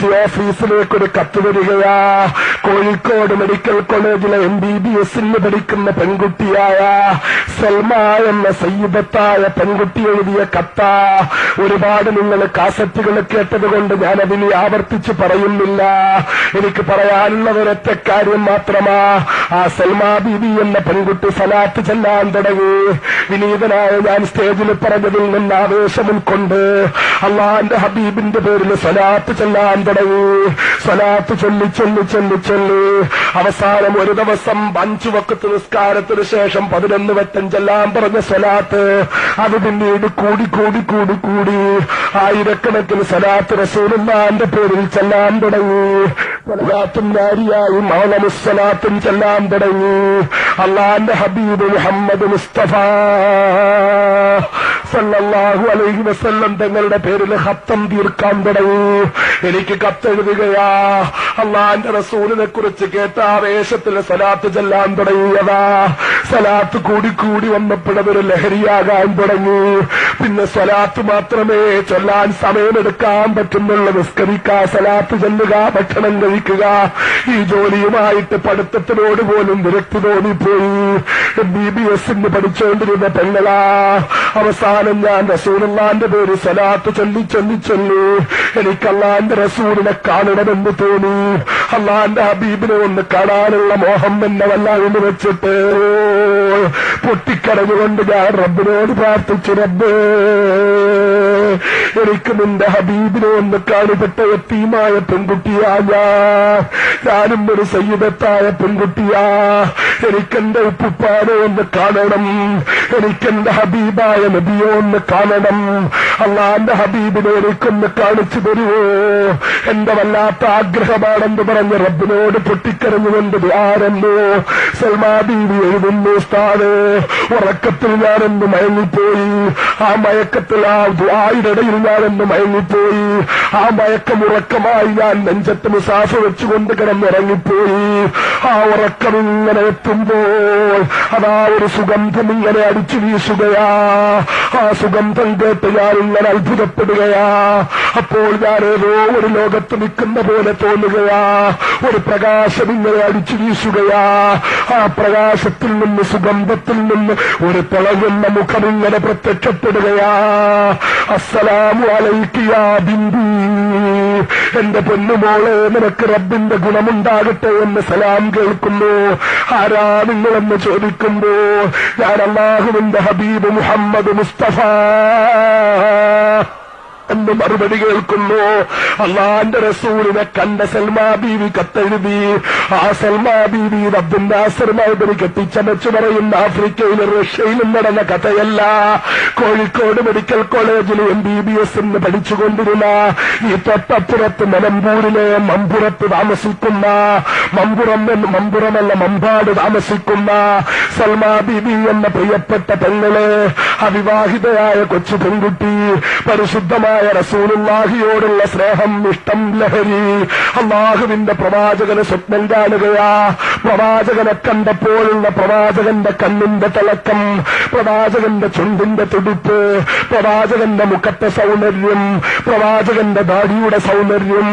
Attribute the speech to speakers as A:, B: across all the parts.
A: പെൺകുട്ടി ഓഫീസിലേക്ക് ഒരു കത്ത് വരികയാ. കോഴിക്കോട് മെഡിക്കൽ കോളേജിലെ എം ബി ബി എസിൽ പഠിക്കുന്ന പെൺകുട്ടിയായ സൽമ എന്ന സയ്യിദത്തായ പെൺകുട്ടി എഴുതിയ കത്ത. ഒരുപാട് നിങ്ങൾ കാസറ്റുകൾ കേട്ടതുകൊണ്ട് ഞാൻ അതിനെ ആവർത്തിച്ച് പറയുന്നില്ല. എനിക്ക് പറയാനുള്ള ഒരൊറ്റ കാര്യം മാത്രമാ. ആ സൽമാ ബീബി എന്ന പെൺകുട്ടി സലാത്ത് ചെല്ലാൻ തുടങ്ങി. വിനീതനായ ഞാൻ സ്റ്റേജിൽ പറഞ്ഞതിൽ നിന്ന് ആവേശം ഉൾക്കൊണ്ട് അള്ളാന്റെ ഹബീബിന്റെ പേരിൽ സലാത്ത് ചെല്ലാൻ തുടങ്ങി സലാത്ത് ചൊല്ലി ചൊല്ലി ചൊല്ലി ചൊല്ലി. അവസാനം ഒരു ദിവസം അഞ്ചു വക്കത്ത് നിസ്കാരത്തിന് ശേഷം പതിനൊന്ന് വറ്റഞ്ചെല്ലാം പറഞ്ഞ സ്വലാത്ത്. അത് പിന്നീട് കൂടി കൂടി കൂടി കൂടി. ആയിരക്കണക്കിന് സ്വലാത്ത് റസൂലുള്ളാന്റെ പേരിൽ ചെല്ലാൻ തുടങ്ങി. സ്വലാത്തും നാരിയായും മൗലമുസ്സലാത്തും ചെല്ലാൻ തുടങ്ങി. അള്ളാന്റെ ഹബീബ് മുഹമ്മദ് മുസ്തഫ. സല്ലല്ലാഹു അലൈഹി വസല്ലം തങ്ങളുടെ പേരിൽ ഹത്തം തീർക്കാൻ തുടങ്ങൂ. എനിക്ക് കത്തെഴുതുകയാ. അള്ളാന്റെ റസൂലിനെ കുറിച്ച് കേട്ട ആവേശത്തിൽ സലാത്ത് ചെല്ലാൻ തുടങ്ങിയതാ. സലാത്ത് കൂടി കൂടി വന്നപ്പോഴതൊരു ലഹരിയാകാൻ തുടങ്ങി. പിന്നെ സ്വലാത്ത് മാത്രമേ ചൊല്ലാൻ സമയമെടുക്കാൻ പറ്റുന്നുള്ളൂ. നിസ്കരിക്കുക സലാത്ത് ചെല്ലുക ഭക്ഷണം കഴിക്കുക. ഈ ജോലിയുമായിട്ട് പഠിത്തത്തിനോട് പോലും വിരക്തി തോന്നിപ്പോയി. ബി ബി എസിന് പഠിച്ചുകൊണ്ടിരുന്ന പെങ്ങളാ. അവസാനം ഞാൻ റസൂലുള്ളാന്റെ പേര് സലാത്ത് ചൊല്ലി ചൊല്ലി ചൊല്ലി. എനിക്ക് അള്ളാന്റെ റസൂലിനെ കാണണമെന്ന് തോന്നി. അള്ളാന്റെ ഹബീബിനെ ഒന്ന് കാണാനുള്ള മോഹം എന്നെ വല്ലാതെ വെച്ചിട്ട്. പൊട്ടിക്കടഞ്ഞുകൊണ്ട് ഞാൻ റബ്ബിനോട് പ്രാർത്ഥിച്ചു റബ്ബേ. എനിക്ക് നിന്റെ ഹബീബിനെ ഒന്ന് കാണിപ്പെട്ട എത്തിയുമായ പെൺകുട്ടിയാ ഞാൻ. ഞാനും ഒരു സയ്യിദത്തായ പെൺകുട്ടിയാ. എനിക്കെന്റെ ഉപ്പുപ്പാനെ ഒന്ന് കാണണം. എനിക്കെന്റെ ഹബീബായ നബിയോ ഒന്ന് കാണണം. അള്ളാന്റെ ഹബീബിനെ എനിക്കൊന്ന് കാണിച്ചു തരുവോ? എന്റെ വല്ലാത്ത ആഗ്രഹമാണെന്ന് പറഞ്ഞ് റബ്ബിനോട് പൊട്ടിക്കരഞ്ഞുകൊണ്ട് ആരെന്നു സൽമാ ബീവി എഴുതുന്നു സ്ഥാന് ഉറക്കത്തിൽ ഞാനെന്ന് മയങ്ങിപ്പോയി. ആ മയക്കത്തിൽ ആ ആയിടയിൽ ഞാനെന്ന് മയങ്ങിപ്പോയി. ആ മയക്കം ഉറക്കമായി ഞാൻ നെഞ്ചത്ത് മുസാഫ വെച്ചുകൊണ്ട് കിടന്നിറങ്ങിപ്പോയി. ആ ഉറക്കം ഇങ്ങനെ എത്തുമ്പോൾ അതാ ഒരു സുഗന്ധം ഇങ്ങനെ അടിച്ചു വീശുകയാ. ആ സുഖം കേട്ട് ഞാൻ ഇങ്ങനെ അത്ഭുതപ്പെടുകയാ. അപ്പോൾ ഞാൻ ഏതോ ഒരു ലോകത്ത് നിൽക്കുന്ന പോലെ തോന്നുകയാ. ഒരു പ്രകാശം ഇങ്ങനെ അടിച്ചു വീശുകയാ. ആ പ്രകാശത്തിൽ നിന്ന് സുഗന്ധത്തിൽ നിന്ന് ഒരു തിളങ്ങുന്ന മുഖം ഇങ്ങനെ പ്രത്യക്ഷപ്പെടുകയാ. അസ്സലാമു അലൈക്കിയാ ബിന്ദു. എന്റെ പൊന്നുമോളെ നിനക്ക് റബ്ബിന്റെ ഗുണമുണ്ടാകട്ടെ എന്ന് സലാം കേൾക്കുന്നു. ആരാ നിങ്ങളെന്ന് ചോദിക്കുമ്പോ ഞാൻ അള്ളാഹുവിന്റെ ഹബീബ് മുഹമ്മദ് മുസ്തഫ. എന്ന് മറുപടി കേൾക്കുന്നു. അള്ളാന്റെ റസൂലിനെ കണ്ട സൽമാ ബീവി കത്തെഴുതി. ആ സൽമാ ബീവി അബ്ദുൽ കെട്ടിച്ചമച്ചു പറയുന്ന ആഫ്രിക്കയിലും റഷ്യയിലും നടന്ന കഥയല്ല. കോഴിക്കോട് മെഡിക്കൽ കോളേജിൽ എം ബി ബി എസ് എന്ന് പഠിച്ചുകൊണ്ടിരുന്ന ഈ തൊട്ടപ്പുറത്ത് മലമ്പൂരിലെ മമ്പുറത്ത് താമസിക്കുന്ന മമ്പുറം മമ്പുറമല്ല മമ്പാട് താമസിക്കുന്ന സൽമാ ബിബി എന്ന പ്രിയപ്പെട്ട പെങ്ങൾ അവിവാഹിതയായ കൊച്ചു പെൺകുട്ടി പരിശുദ്ധമായ റസൂലുല്ലാഹിയോടുള്ള സ്നേഹം ഇഷ്ടം ലഹരി. അള്ളാഹുവിന്റെ പ്രവാചകന് സ്വപ്നം കാണുകയാ. പ്രവാചകനെ കണ്ടപ്പോഴുള്ള പ്രവാചകന്റെ കണ്ണിന്റെ തിളക്കം പ്രവാചകന്റെ ചുണ്ടിന്റെ തുടിപ്പ് പ്രവാചകന്റെ മുഖത്തെ സൗന്ദര്യം പ്രവാചകന്റെ ദാടിയുടെ സൗന്ദര്യം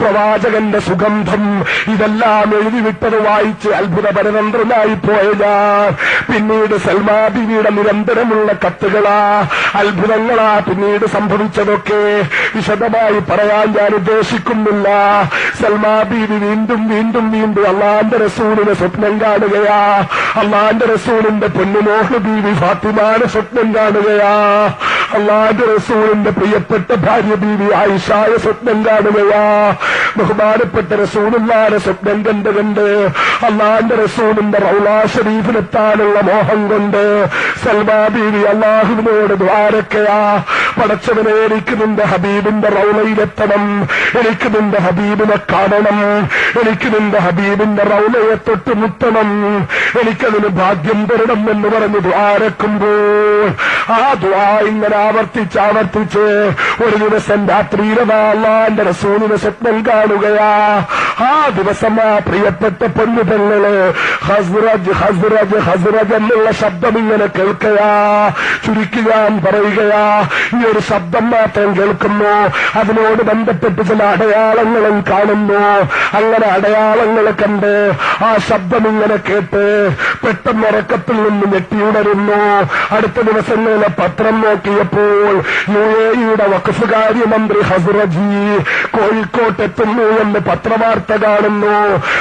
A: പ്രവാചകന്റെ സുഗന്ധം ഇതെല്ലാം എഴുതിവിട്ടത് വായിച്ച് അത്ഭുത പരതന്ത്രനായി പോയ ഞാൻ പിന്നീട് സൽമാ ബിവിയുടെ നിരന്തരമുള്ള കത്തുകളാ അത്ഭുതങ്ങളാ പിന്നീട് സംഭവിച്ചതൊക്കെ വിശദമായി പറയാൻ ഞാൻ ഉദ്ദേശിക്കുന്നില്ല. സൽമാ ബീവി വീണ്ടും വീണ്ടും വീണ്ടും അള്ളാന്റെ റസൂലിനെ സ്വപ്നം കാണുകയാ. അള്ളാന്റെ റസൂലിന്റെ പൊന്നുമോഹ ബീവി ഫാത്തിമാനെ സ്വപ്നം കാണുകയാ. അള്ളാന്റെ റസൂലിന്റെ പ്രിയപ്പെട്ട ഭാര്യ ബീവി ആയിഷായ സ്വപ്നം കാണുകയാ. ബഹുമാനപ്പെട്ട റസൂലുള്ളാരെ സ്വപ്നം കണ്ട് കണ്ട് അള്ളാന്റെ റസൂലിന്റെ റൗലാ ഷരീഫിലെത്താനുള്ള മോഹം കൊണ്ട് ബീവി അള്ളാഹുവിനോട് ദ്വാരക്കയാ. പടച്ചവനെ എനിക്ക് നിന്റെ ഹബീബിന്റെ റൗലയിലെത്തണം. എനിക്ക് നിന്റെ ഹബീബിനെ കാണണം. എനിക്ക് നിന്റെ ഹബീബിന്റെ റൗലയെ തൊട്ട് മുട്ടണം. എനിക്കതിന് ഭാഗ്യം തരണം എന്ന് പറഞ്ഞ് ദ്വാരക്കുമ്പോൾ ആ ദ്വാ ഇങ്ങനെ ആവർത്തിച്ച് ആവർത്തിച്ച് ഒരു ദിവസം രാത്രിയിലതാ അള്ളാന്റെ റസൂലിനെ സ്വപ്നം കാണുകയാ ആ ദിവസം ആ പ്രിയപ്പെട്ട പെണ്ണുപെങ്ങൾ ഹസ്റജ് ഹസ്റജ് ഹസ്റജ് എന്നുള്ള ശബ്ദം ഇങ്ങനെ കേൾക്കയാ ചുരുക്കിയാൻ പറയുകയാ. ഈ ഒരു ശബ്ദം മാത്രം കേൾക്കുന്നു. അതിനോട് ബന്ധപ്പെട്ട് ചില അടയാളങ്ങളും കാണുന്നു. അങ്ങനെ അടയാളങ്ങൾ കണ്ട് ആ ശബ്ദം ഇങ്ങനെ കേട്ട് പെട്ടെന്ന് ഉറക്കത്തിൽ നിന്ന് ഞെട്ടിയുണരുന്നു അടുത്ത ദിവസങ്ങളിലെ പത്രം നോക്കിയപ്പോൾ യു എ ഇയുടെ വഖഫ് കാര്യമന്ത്രി ഹസ്റജി കോഴിക്കോട്ടെത്തുന്നു എന്ന് പത്രവാർത്ത കാണുന്നു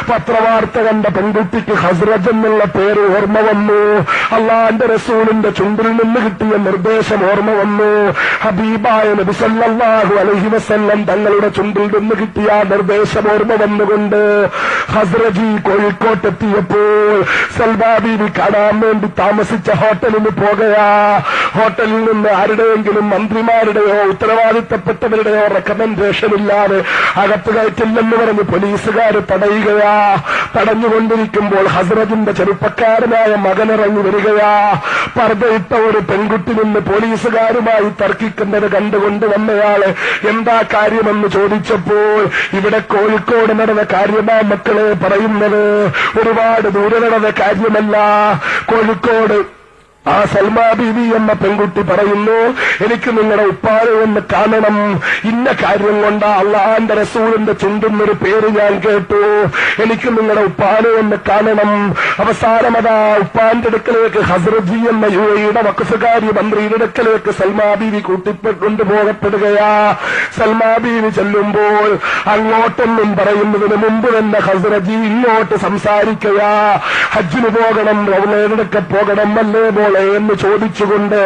A: പത്രവാർത്ത കണ്ട പെൺകുട്ടിക്ക് ഹസ്രജ് എന്നുള്ള പേര് ഓർമ്മ വന്നു. അള്ളാന്റെ റസൂലിന്റെ ചുണ്ടിൽ നിന്ന് കിട്ടിയ നിർദ്ദേശം ഓർമ്മ വന്നു. ഹബീബായ നബിസല്ലാഹു അലഹി വസല്ലം തങ്ങളുടെ ചുണ്ടിൽ നിന്ന് കിട്ടിയ നിർദ്ദേശം ഓർമ്മ വന്നുകൊണ്ട് ഹസ്രജി കോഴിക്കോട്ടെത്തിയപ്പോൾ സൽബാബീവി കാണാൻ വേണ്ടി താമസിച്ച ഹോട്ടലിന് പോകുകയാ ഹോട്ടലിൽ നിന്ന് ആരുടെയെങ്കിലും മന്ത്രിമാരുടെയോ ഉത്തരവാദിത്തപ്പെട്ടവരുടെയോ റെക്കമെൻഡേഷൻ ഇല്ലാതെ അകത്ത് കയറ്റില്ലെന്ന് പറഞ്ഞ് പോലീസുകാർ തടയുകയാ. തടഞ്ഞുകൊണ്ടിരിക്കുമ്പോൾ ഹസ്രജിന്റെ ചെറുപ്പക്കാരനായ മകനിറങ്ങി വരികയാ. പർദ്ദയിട്ട ഒരു പെൺകുട്ടി നിന്ന് പോലീസുകാരുമായി തർക്കിക്കുന്നത് കണ്ടുകൊണ്ട് വന്നയാൾ എന്താ കാര്യമെന്ന് ചോദിച്ചപ്പോൾ ഇവിടെ കോഴിക്കോട് നടന്ന കാര്യമാ മക്കളെ പറയുന്നത്? ഒരുപാട് ദൂരെ നടന്ന കാര്യമല്ല. കോഴിക്കോട് ആ സൽമാ ബീവി എന്ന പെൺകുട്ടി പറയുന്നു എനിക്ക് നിങ്ങളുടെ ഉപ്പാരെ ഒന്ന് കാണണം. ഇന്ന കാര്യം കൊണ്ട് അള്ളാന്റെ റസൂലിന്റെ ചുണ്ടുന്നൊരു പേര് ഞാൻ കേട്ടു. എനിക്ക് നിങ്ങളുടെ ഉപ്പാനെ ഒന്ന് കാണണം. അവസാനം അതാ ഉപ്പാന്റെ അടുക്കലേക്ക് ഹസ്രജി എന്ന യു എയുടെ വക്കസുകാരി മന്ത്രിയുടെ അടുക്കലേക്ക് സൽമാ ബീവി കൂട്ടിക്കൊണ്ടുപോകപ്പെടുകയാ സൽമാ ബീവി ചെല്ലുമ്പോൾ അങ്ങോട്ടൊന്നും പറയുന്നതിന് മുമ്പ് തന്നെ ഹസ്രജി ഇങ്ങോട്ട് സംസാരിക്കയാ. ഹജ്ജിന് പോകണം റൗലയുടെ പോകണം അല്ലേ മോളെ എന്ന് ചോദിച്ചുകൊണ്ട്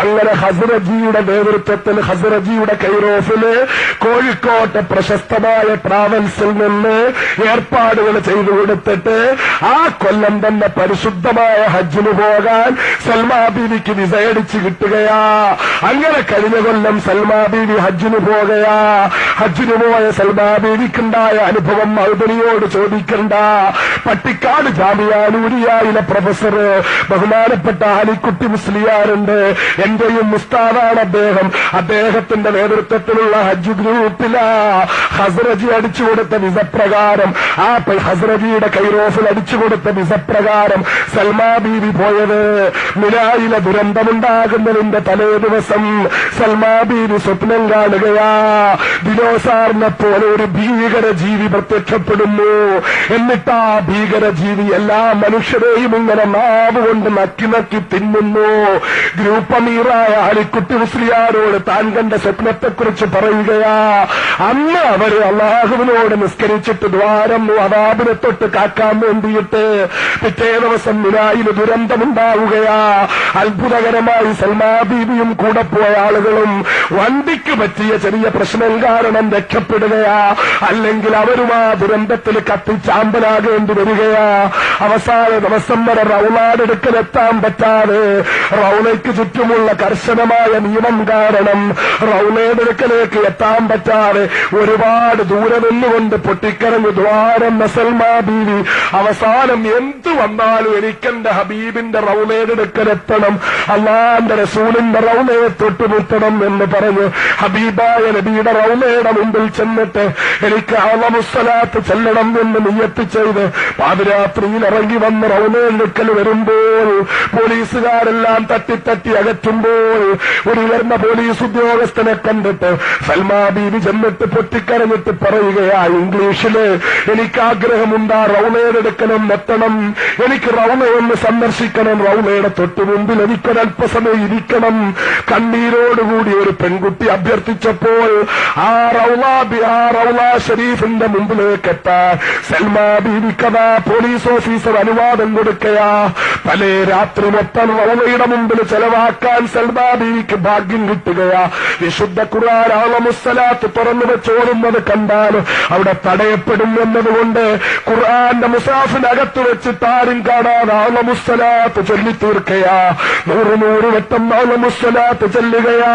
A: അങ്ങനെ ഹസരജിയുടെ നേതൃത്വത്തിൽ ഹസരജിയുടെ കൈറോഫിൽ കോഴിക്കോട്ടെ പ്രശസ്തമായ ട്രാവൽസിൽ നിന്ന് ഏർപ്പാടുകൾ ചെയ്തു കൊടുത്തിട്ട് ആ കൊല്ലം തന്നെ പരിശുദ്ധമായ ഹജ്ജിന് പോകാൻ സൽമാ ബീവിക്ക് വിസ അടിച്ച് കിട്ടുകയാ. അങ്ങനെ കഴിഞ്ഞ കൊല്ലം സൽമാ ബീവി ഹജ്ജിന് പോകയാ. ഹജ്ജിന് പോയ സൽമാ ബീവിക്കുണ്ടായ അനുഭവം മൗദനിയോട് ചോദിക്കണ്ട. പട്ടിക്കാട് ജാമിയാനൂരിയായിലെ പ്രൊഫസർ ബഹുമാനപ്പെട്ട അലിക്കുട്ടി മുസ്ലിയാറുണ്ട് എന്റെയും മുസ്താദാണ് അദ്ദേഹം. അദ്ദേഹത്തിന്റെ നേതൃത്വത്തിലുള്ള ഹജ്ജ് ഗ്രൂപ്പിലാ ഹസ്രജി അടിച്ചു കൊടുത്ത വിസപ്രകാരം. ആ ഹസ്രജിയുടെ കൈറോഫിൽ അടിച്ചു കൊടുത്ത വിസപ്രകാരം സൽമാ ബീവി പോയത്. മിലായിലെ ദുരന്തമുണ്ടാകുന്നതിന്റെ തലേ ദിവസം സൽമാ ബീവി സ്വപ്നം കാണുകയാ. ദിനോസാറിനെ പോലെ ഒരു ഭീകര ജീവി പ്രത്യക്ഷപ്പെടുന്നു. എന്നിട്ട് ആ ഭീകര ജീവി എല്ലാ മനുഷ്യരെയും ഇങ്ങനെ നാവ് കൊണ്ട് നക്കി നക്കി തിന്നുന്നു. ഗ്രൂപ്പ് അമീറായ അലിക്കുട്ടി മുസ്ലിയാരോട് താൻ കണ്ട സ്വപ്നത്തെക്കുറിച്ച് പറയുകയാ. അന്ന് അവർ അള്ളാഹുവിനോട് നിസ്കരിച്ചിട്ട് ദ്വാരം അതാബിനെ തൊട്ട് കാക്കാൻ വേണ്ടിയിട്ട് പിറ്റേ ദിവസം മിനായിൽ ദുരന്തമുണ്ടാവുകയാ. അത്ഭുതകരമായി സൽമാ ബീവിയും കൂടെ പോയ ആളുകളും വണ്ടിക്ക് പറ്റിയ ചെറിയ പ്രശ്നം കാരണം രക്ഷപ്പെടുകയാ. അല്ലെങ്കിൽ അവരും ആ ദുരന്തത്തിൽ കത്തിച്ചാമ്പലാകേണ്ടി വരികയാ. അവസാന ദിവസം വരെ റൗലാടെടുക്കലെത്താൻ പറ്റാതെ റൗലയ്ക്ക് ചുറ്റുമുള്ള കർശനമായ നിയമം കാരണം റൗലയുടെ എത്താൻ പറ്റാതെ ഒരുപാട് ദൂരെ നിന്നുകൊണ്ട് പൊട്ടിക്കരഞ്ഞു ദ്വാരം നസൽമാ ബീവി അവസാനം എന്തു വന്നാലും എനിക്കെന്റെ ഹബീബിന്റെ റൗലയുടെ എത്തണം. അള്ളാന്റെ റസൂലിന്റെ റൗലയെ തൊട്ടുമുട്ടണം എന്ന് പറഞ്ഞു ഹബീബായ നബിയുടെ റൗലയുടെ മുമ്പിൽ ചെന്നിട്ട് എനിക്ക് അവമുസ്സലാത്ത് ചെല്ലണം എന്ന് നിയത്തി ചെയ്ത് പാതിരാത്രിയിൽ ഇറങ്ങി വന്ന് റൗലയെടുക്കൽ വരുമ്പോൾ പോലീസുകാരെല്ലാം തട്ടിത്തട്ടി അകറ്റുമ്പോൾ ഒരു ഉയർന്ന പോലീസ് ഉദ്യോഗസ്ഥനെ കണ്ടിട്ട് സൽമാ ബീവി ചെന്നിട്ട് പൊട്ടിക്കരഞ്ഞിട്ട് പറയുകയാ ഇംഗ്ലീഷിൽ എനിക്ക് ആഗ്രഹമുണ്ടാ എടുക്കണം എത്തണം. എനിക്ക് റൗണയൊന്ന് സന്ദർശിക്കണം. റൗണയുടെ തൊട്ടു മുമ്പിൽ എനിക്കൊരല്പസമയം ഇരിക്കണം. കണ്ണീരോടുകൂടി ഒരു പെൺകുട്ടി അഭ്യർത്ഥിച്ചപ്പോൾ ആ ബി- ആ റൗലാ ഷരീഫിന്റെ മുമ്പിലേക്ക് എത്താൻ സൽമാ ബീവിക്കഥ പോലീസ് ഓഫീസർ അനുവാദം കൊടുക്കയാ. പലേ രാത്രി മൊത്തം റൗലയുടെ മുമ്പിൽ ചെലവാക്കാൻ സൽമാ ബീവിക്ക് ഭാഗ്യം കിട്ടുകയാ. വിശുദ്ധ ഖുർആൻ ആളമുസ്സലാത്ത് തുറന്നു വെച്ചോടുന്നത് കണ്ടാൽ അവിടെ തടയപ്പെടും എന്നതുകൊണ്ട് ഖുർആന്റെ മുസാഫിനകത്ത് വെച്ച് താരും കാണാതെ ആളമുസ്സലാത്ത് ചൊല്ലി തീർക്കയാ. നൂറ് നൂറ് വട്ടം ആളമുസ്സലാത്ത് ചെല്ലുകയാ.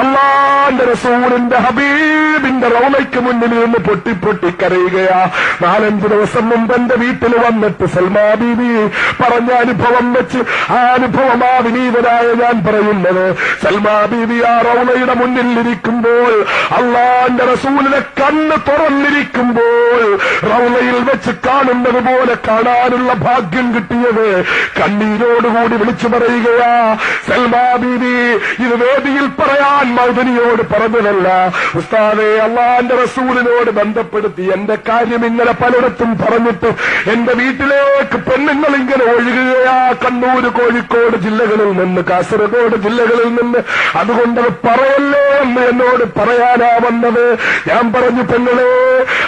A: അള്ളാന്റെ റസൂലിന്റെ ഹബീബിന്റെ റൗലയ്ക്ക് മുന്നിൽ നിന്ന് പൊട്ടി പൊട്ടി കരയുകയാ നാലഞ്ച് ദിവസം മുമ്പ് എന്റെ വീട്ടിൽ വന്നിട്ട് സൽമാ ബീവി പറഞ്ഞ അനുഭവം വെച്ച് ആ അനുഭവമാ വിനീതരായ ഞാൻ പറയുന്നത്. സൽമാ ബീവി ആ റൗളയുടെ മുന്നിൽ ഇരിക്കുമ്പോൾ അള്ളാന്റെ റസൂലിനെ കണ്ണ് തുറന്നിരിക്കുമ്പോൾ റൗളയിൽ വെച്ച് കാണുന്നത് പോലെ കാണാനുള്ള ഭാഗ്യം കിട്ടിയത് കണ്ണീരോടുകൂടി വിളിച്ചു പറയുകയാ സൽമാ ബീവി ഇത് വേദിയിൽ പറയാൻ മൗദനിയോട് പറഞ്ഞതല്ല. ഉസ്താദെ അള്ളാന്റെ റസൂലിനോട് ബന്ധപ്പെടുത്തി എന്റെ കാര്യം ഇങ്ങനെ പലയിടത്തും പറഞ്ഞിട്ട് എന്റെ വീട്ടിലേക്ക് പെണ്ണുങ്ങൾ ഇങ്ങനെ ഒഴുകുകയാ കണ്ണൂര് കോഴിക്കോട് ജില്ലകളിൽ നിന്ന് കാസർഗോഡ് ജില്ലകളിൽ നിന്ന്. അതുകൊണ്ട് പറയല്ലേ എന്ന് എന്നോട് പറയാനാ വന്നത്. ഞാൻ പറഞ്ഞു പെങ്ങളെ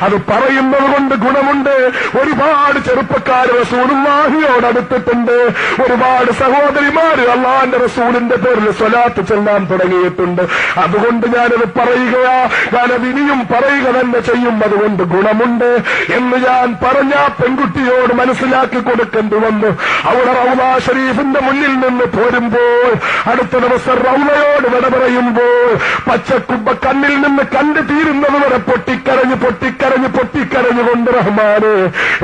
A: അത് പറയുന്നത് കൊണ്ട് ഗുണമുണ്ട്. ഒരുപാട് ചെറുപ്പക്കാർ റസൂലുള്ളാഹിയോട് അടുത്തിട്ടുണ്ട്. ഒരുപാട് സഹോദരിമാര് അള്ളാന്റെ റസൂലിന്റെ പേരിൽ സ്വലാത്ത് ചെല്ലാൻ തുടങ്ങിയിട്ടുണ്ട്. അതുകൊണ്ട് ഞാനത് പറയുകയാ. ഞാനത് ഇനിയും പറയുക തന്നെ ചെയ്യും. അതുകൊണ്ട് ഗുണമുണ്ട് എന്ന് ഞാൻ പറഞ്ഞ പെൺകുട്ടിയോട് മനസ്സിലാക്കി കൊടുക്കേണ്ടി വന്നു. അവിടെ റൗല ഷരീഫിന്റെ മുന്നിൽ നിന്ന് പോരുമ്പോൾ അടുത്ത ദിവസം റൗലയോട് വിട പറയുമ്പോൾ പച്ചക്കുബ്ബ കണ്ണിൽ നിന്ന് കണ്ടു തീരുന്നത് വരെ പൊട്ടിക്കരഞ്ഞ് പൊട്ടിക്കരഞ്ഞ് പൊട്ടിക്കരഞ്ഞുകൊണ്ട് റഹ്മാന്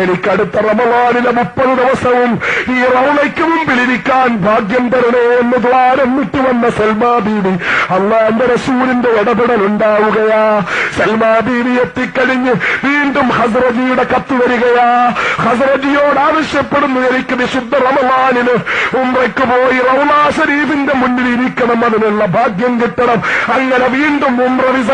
A: എനിക്കടുത്ത റമവാനിലെ മുപ്പത് ദിവസവും ഈ റൗളയ്ക്ക് മുമ്പിലിരിക്കാൻ ഭാഗ്യം തരണേ എന്ന് ദ്വാരം വിട്ടുവന്ന സൽമാ ബീവി. അള്ളാന്റെ റസൂലിന്റെ ഇടപെടൽ ഉണ്ടാവുകയാ. സൽമാ ബീവി എത്തിക്കഴിഞ്ഞ് വീണ്ടും ഹസ്രജിയുടെ കത്ത് വരികയാ. ഹസ്രജിയോട് ആവശ്യപ്പെടുന്നു എനിക്ക് വിശുദ്ധ റമവാനിന് ഉംറയ്ക്ക് പോയി റൗമാ ഷരീഫിന്റെ മുന്നിൽ ഇരിക്കണം അതിനുള്ള ഭാഗ്യം കിട്ടണം. അങ്ങനെ വീണ്ടും ഉംറ വിസ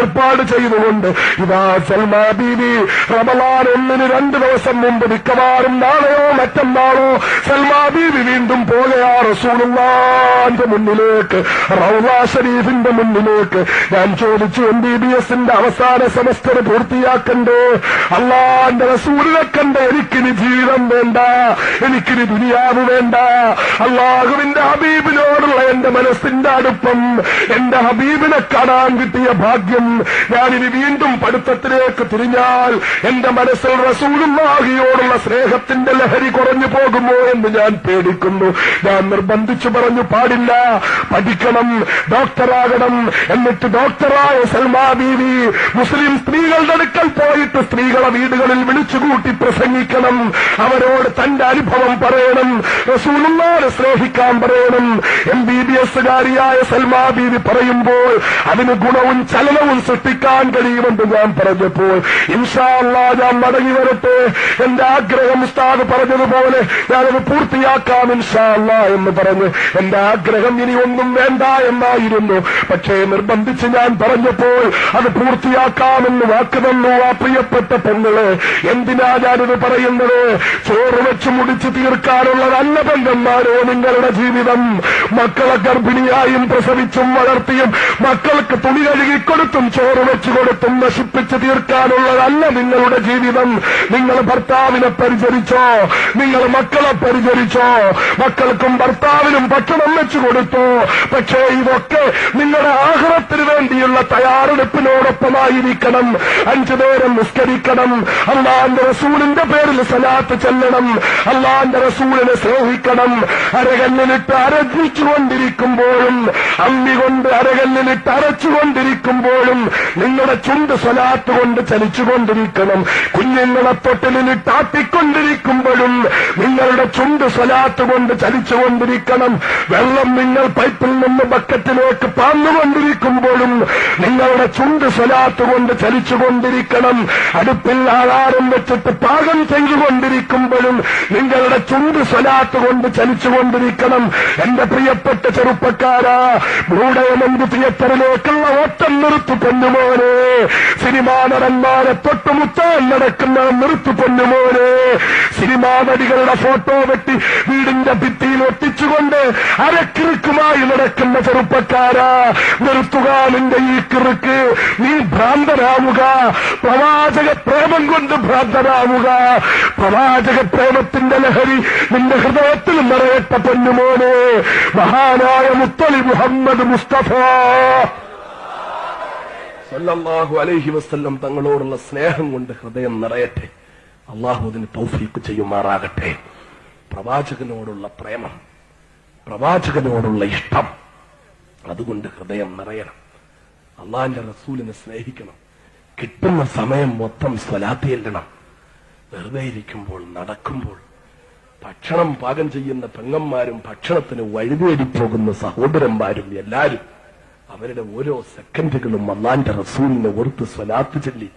A: ഏർപ്പാട് ചെയ്തുകൊണ്ട് ഇതാ സൽമാ ബീവി റമലാൻ ഒന്നിന് രണ്ട് ദിവസം മുമ്പ് മിക്കവാറും നാളെയോ മറ്റന്നാളോ സൽമാബീബി വീണ്ടും പോകയാ റസൂലുള്ളാന്റെ മുന്നിലേക്ക് റൗലാ ഷരീഫിന്റെ മുന്നിലേക്ക്. ഞാൻ ചോദിച്ചു എം ബി ബി എസിന്റെ അവസാന സെമസ്റ്റർ പൂർത്തിയാക്കണ്ടേ? അള്ളാന്റെ റസൂലിനെ കണ്ട് എനിക്കിനി ജീവിതം വേണ്ട എനിക്കിനി ദുനിയാവ് വേണ്ട. അള്ളാഹുവിന്റെ ഹബീബിനോടുള്ള എന്റെ മനസ്സിന്റെ അടുപ്പം എന്റെ ഹബീബിനെ കാണാൻ കിട്ടിയ ഭാഗ്യം ഞാനിനി വീണ്ടും പഠിത്തത്തിലേക്ക് തിരിഞ്ഞാൽ എന്റെ മനസ്സിൽ റസൂലുള്ളാഹിയോടുള്ള സ്നേഹത്തിന്റെ ലഹരി കുറഞ്ഞു പോകുമോ എന്ന് ഞാൻ പേടിക്കുന്നു. ഞാൻ നിർബന്ധിച്ചു പറഞ്ഞു പാടില്ല. പഠിക്കണം ഡോക്ടറാകണം. എന്നിട്ട് ഡോക്ടറായ സൽമാ ബീവി മുസ്ലിം സ്ത്രീകളുടെ അടുക്കൽ പോയിട്ട് സ്ത്രീകളെ വീടുകളിൽ വിളിച്ചുകൂട്ടി പ്രസംഗിക്കണം. അവരോട് തന്റെ അനുഭവം പറയണം. റസൂലുള്ളാനെ സ്നേഹിക്കാൻ പറയണം. എം ബി ബി എസുകാരിയായ സൽമാ ബീവി പറയുമ്പോൾ അതിന് ഗുണവും ചലനവും സൃഷ്ടിക്കാൻ കഴിയുമെന്ന് ഞാൻ പറഞ്ഞപ്പോൾ ഇൻഷാല്ലാ ഞാൻ മടങ്ങി വരട്ടെ. എന്റെ ആഗ്രഹം ഉസ്താദ് പറഞ്ഞതുപോലെ ഞാനത് പൂർത്തിയാക്കാം ഇൻഷാല്ല എന്ന് പറഞ്ഞ് എന്റെ ആഗ്രഹം ഇനി ഒന്നും വേണ്ട എന്നായിരുന്നു. പക്ഷേ നിർബന്ധിച്ച് ഞാൻ പറഞ്ഞപ്പോൾ അത് പൂർത്തിയാക്കാമെന്ന് വാക്ക് തന്നു ആ പ്രിയപ്പെട്ട പെങ്ങൾ. എന്തിനാ ഞാനിത് പറയുന്നത്? ചോറ് വെച്ച് മുടിച്ച് തീർക്കാനുള്ള നല്ല പെങ്ങന്മാരോ നിങ്ങളുടെ ജീവിതം? മക്കളെ ഗർഭിണിയായും പ്രസവിച്ചും വളർത്തിയും മക്കൾക്ക് തുണി കഴുകിക്കൊടുത്തും ചോറ് വെച്ച് കൊടുത്തും നശിപ്പിച്ചു തീർക്കാനുള്ളതല്ല നിങ്ങളുടെ ജീവിതം. നിങ്ങൾ ഭർത്താവിനെ പരിചരിച്ചോ നിങ്ങൾ മക്കളെ പരിചരിച്ചോ മക്കൾക്കും ഭർത്താവിനും ഭക്ഷണം വെച്ചു കൊടുത്തു. പക്ഷേ ഇതൊക്കെ നിങ്ങളുടെ ആഹാരത്തിന് വേണ്ടിയുള്ള തയ്യാറെടുപ്പിനോടൊപ്പമായിരിക്കണം. അഞ്ചു നേരം നിസ്കരിക്കണം. അള്ളാന്റെ റസൂലിന്റെ പേരിൽ സലാത്ത് ചെല്ലണം. അള്ളാന്റെ റസൂലിനെ സ്നേഹിക്കണം. അരകല്ലിലിട്ട് അരഞ്ഞിച്ചുകൊണ്ടിരിക്കുമ്പോഴും അമ്മി കൊണ്ട് അരകല്ലിലിട്ട് അരച്ചുകൊണ്ടിരിക്കുമ്പോഴും നിങ്ങളുടെ ചുണ്ട് സലാത്ത് കൊണ്ട് ചലിച്ചുകൊണ്ടിരിക്കണം. കുഞ്ഞുങ്ങളെ പൊട്ടലിൽ താട്ടിക്കൊണ്ടിരിക്കുമ്പോഴും നിങ്ങളുടെ ചുണ്ട് സ്വലാത്ത് കൊണ്ട് ചലിച്ചുകൊണ്ടിരിക്കണം. വെള്ളം നിങ്ങൾ പൈപ്പിൽ നിന്ന് ബക്കറ്റിലേക്ക് പാന്നുകൊണ്ടിരിക്കുമ്പോഴും നിങ്ങളുടെ ചുണ്ട് സ്വലാത്ത് കൊണ്ട് ചലിച്ചുകൊണ്ടിരിക്കണം. അടുപ്പിൽ ആധാരം വെച്ചിട്ട് പാകം ചെയ്തുകൊണ്ടിരിക്കുമ്പോഴും നിങ്ങളുടെ ചുണ്ട് സ്വലാത്ത് കൊണ്ട് ചലിച്ചുകൊണ്ടിരിക്കണം. എന്റെ പ്രിയപ്പെട്ട ചെറുപ്പക്കാരാ ബ്രൂഡയമന്ത് തിയേറ്ററിലേക്കുള്ള ഓട്ടം നിർത്തു പൊന്നുമോനെ. സിനിമാ നടന്മാരെ തൊട്ടുമുത്താൻ നടക്കുന്ന നിർത്തു പൊന്നുമോനെ. സിനിമാ നടികളുടെ ഫോട്ടോ വെട്ടി വീടിന്റെ ഭിത്തിയിൽ ഒട്ടിച്ചുകൊണ്ട് അരക്കിറുക്കുമായി നടക്കുന്ന ചെറുപ്പക്കാരാ നിർത്തുക നിന്റെ ഈ കിറുക്ക് നീ ഭ്രാന്തരാവുക പ്രവാചക പ്രേമം കൊണ്ട് ഭ്രാന്തരാവുക പ്രവാചക പ്രേമത്തിന്റെ ലഹരി നിന്റെ ഹൃദയത്തിൽ നിറയട്ട പൊന്നുമോനെ. മഹാനായ മുത്തലി മുഹമ്മദ് മുസ്തഫ. സല്ലല്ലാഹു അലൈഹി വസ്ല്ലം തങ്ങളോടുള്ള സ്നേഹം കൊണ്ട് ഹൃദയം നിറയട്ടെ. അള്ളാഹു അതിന് തൗഫീക്ക് ചെയ്യുമാറാകട്ടെ. പ്രവാചകനോടുള്ള പ്രേമം പ്രവാചകനോടുള്ള ഇഷ്ടം അതുകൊണ്ട് ഹൃദയം നിറയണം. അള്ളാന്റെ റസൂലിനെ സ്നേഹിക്കണം. കിട്ടുന്ന സമയം മൊത്തം സ്വലാത്തി എല്ലണം വെറുതെ ഇരിക്കുമ്പോൾ നടക്കുമ്പോൾ ഭക്ഷണം പാകം ചെയ്യുന്ന പെങ്ങന്മാരും ഭക്ഷണത്തിന് വഴുതേടി പോകുന്ന സഹോദരന്മാരും എല്ലാരും അവരുടെ ഓരോ സെക്കൻഡുകളും അള്ളാന്റെ റസൂലിനെ ഓർത്ത് സ്വലാത്ത് ചൊല്ലി